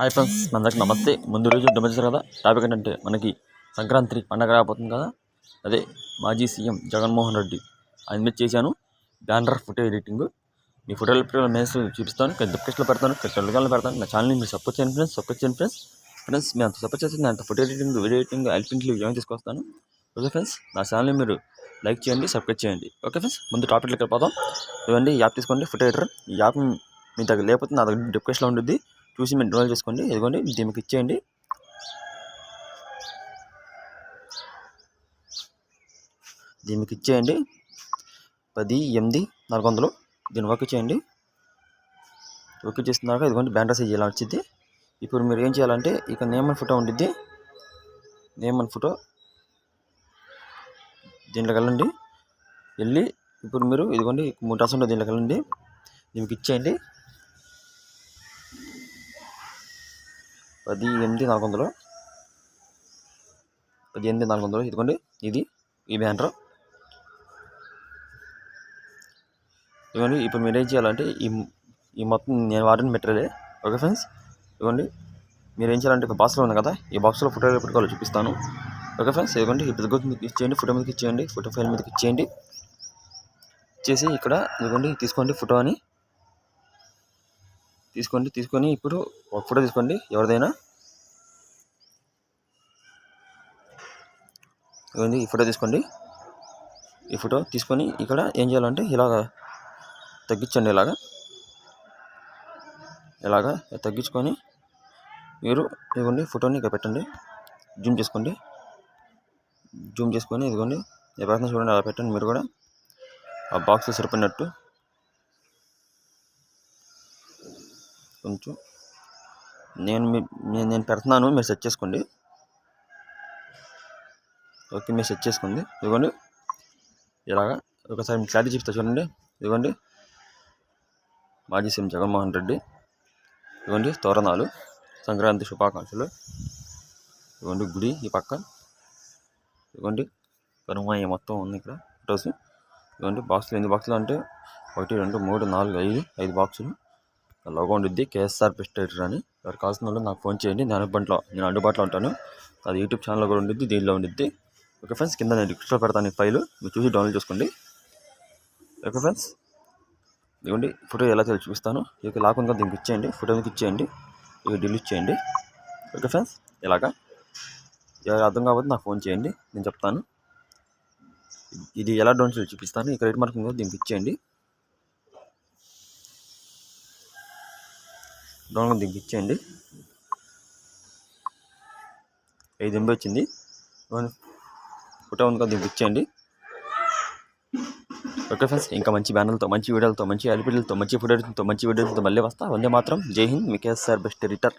Hi friends అందరికి నమస్తే. ముందు రోజు గమనించారు కదా టాపిక్ ఏంటంటే మనకి సంక్రాంతి పండగ రాబోతుంది కదా. అదే మాజీ సీఎం జగన్మోహన్ రెడ్డి ఆయన మీద చేశాను బ్యానర్ ఫోటో ఎడిటింగ్. మీ ఫోటోలు ఇప్పుడు మేస్ చూపిస్తాను డిస్క్రిప్షన్లో పెడతాను టెలిగ్రామ్లో పెడతాను. నా ఛానల్ని మీరు సపోర్ట్ చేయండి ఫ్రెండ్స్ సపోర్ట్ చేయండి ఫ్రెండ్స్ ఫ్రెండ్స్ మీ అంత సపోర్ట్ చేసి నేను అంత ఫోటో ఎడిటింగ్ వీడియో ఎడిటింగ్ ఎల్పింట్లు ఏమైనా తీసుకొస్తాను ఓకే ఫ్రెండ్స్ నా ఛానల్ని మీరు లైక్ చేయండి సబ్స్క్రైబ్ చేయండి. ఓకే ఫ్రెండ్స్ ముందు టాపిక్లోకి వెళ్ళిపోతాం ఇవ్వండి యాప్ తీసుకోండి ఫోటో ఎడిటర్ ఈ యాప్ మీ దగ్గర లేకపోతే నా దగ్గర డిస్క్రిప్షన్లో ఉంటుంది చూసి మీరు డౌన్లోడ్ చేసుకోండి. ఇదిగోండి దీనికి ఇచ్చేయండి. దీనికి ఇచ్చేయండి. పది ఎనిమిది నాలుగు వందలు. దీన్ని వర్క్ చేయండి. వర్క్ చేస్తున్నాక ఇదిగోండి బ్యాండర్ సైజ్ ఇలా వచ్చింది. ఇప్పుడు మీరు ఏం చేయాలంటే ఇక నేమ్ ఫోటో ఉండిద్ది. నేమ్ ఫోటో దీంట్లోకి వెళ్ళండి. వెళ్ళి ఇప్పుడు మీరు ఇదిగోండి మూడు టాస్ దీంట్లోకి వెళ్ళండి. దీనికి ఇచ్చేయండి. పది ఎనిమిది నాలుగు వందలు. పది ఎనిమిది నాలుగు వందలు. ఇదిగోండి ఇది ఈ బ్యానర్. ఇవ్వండి ఇప్పుడు మీరు ఏం చేయాలంటే ఈ ఈ మొత్తం నేను వాడిన మెటీరియలే. Okay friends? ఇవ్వండి మీరు ఏం చేయాలంటే ఇప్పుడు బాక్స్లో ఉంది కదా ఈ బాక్స్లో ఫోటో పెట్టుకోవాలి చూపిస్తాను. Okay friends? ఇదిగోండి ఇప్పుడు ఇచ్చేయండి ఫోటో మీదకి ఇచ్చేయండి ఫోటో ఫైల్ మీదకి ఇచ్చేయండి. ఇచ్చేసి ఇక్కడ ఇదిగోండి తీసుకోండి ఫోటో అని. తీసుకోండి తీసుకొని ఇప్పుడు ఒక ఫోటో తీసుకోండి ఎవరిదైనా. ఇవ్వండి ఈ ఫోటో తీసుకోండి. ఈ ఫోటో తీసుకొని ఇక్కడ ఏం చేయాలంటే ఇలాగ తగ్గించండి ఇలాగా. ఇలాగా తగ్గించుకొని మీరు ఇదిగోండి ఫోటోని ఇక్కడ పెట్టండి. జూమ్ చేసుకోండి. జూమ్ చేసుకొని ఇదిగోండి ఏ చూడండి అలా పెట్టండి మీరు కూడా. ఆ బాక్స్ సరిపోయినట్టు. కొంచెం. నేను మీ నేను పెడుతున్నాను మీరు సెట్ చేసుకోండి. ఓకే మీరు సెట్ చేసుకోండి. ఇదిగోండి ఇలాగా ఒకసారి మీకు క్లారిటీ చెప్తా చూడండి. ఇదిగోండి మాజీ సీఎం జగన్మోహన్ రెడ్డి. ఇదిగోండి తోరణాలు. సంక్రాంతి శుభాకాంక్షలు. ఇదిగోండి గుడి ఈ పక్క. ఇదిగోండి కనుమాయ మొత్తం ఉంది ఇక్కడ. ఫొటోస్ ఇదిగోండి బాక్సులు ఎన్ని బాక్సులు అంటే ఒకటి రెండు మూడు నాలుగు ఐదు ఐదు బాక్సులు. లోగో ఉండిద్ది కేఎస్ఆర్ పెస్టేటర్ అని. ఎవరు కావాల్సిన వాళ్ళు నాకు ఫోన్ చేయండి నేను అందుబాటులో నేను అందుబాటులో ఉంటాను. అది యూట్యూబ్ ఛానల్లో కూడా ఉండిద్ది దీనిలో ఉండిద్ది. ఓకే ఫ్రెండ్స్ కింద నేను డిస్క్రిప్షన్లో పెడతాను ఈ ఫైల్ మీరు చూసి డౌన్లోడ్ చేసుకోండి. ఓకే ఫ్రెండ్స్ ఇదిగోండి ఫోటో ఎలా తెలిసి చూపిస్తాను. ఇక లాక్ ఉంది దీనికి ఇచ్చేయండి ఫోటో మీకు ఇచ్చేయండి ఇక డిలీట్ చేయండి. ఓకే ఫ్రెండ్స్ ఇలాగా. ఎవరు అర్థం కాబట్టి నాకు ఫోన్ చేయండి నేను చెప్తాను. ఇది ఎలా డౌన్లోడ్ చూపిస్తాను. ఇక్కడ రేట్ మార్కింగ్ దీనికి ఇచ్చేయండి. డౌన్లోడ్ దీనికి ఐదు ఎంబీ వచ్చింది. ఫోటో ఉంది కదా దీనికి ఓకే ఫ్రెండ్స్ ఇంకా మంచి బ్యానర్లతో మంచి వీడియోలతో మంచి ఎల్పీలతో మంచి ఫోటోలతో మంచి వీడియోలతో మళ్ళీ వస్తా. వందే మాత్రం. జై హింద్. మికేఎస్ సార్ బెస్ట్ ఎడిటర్.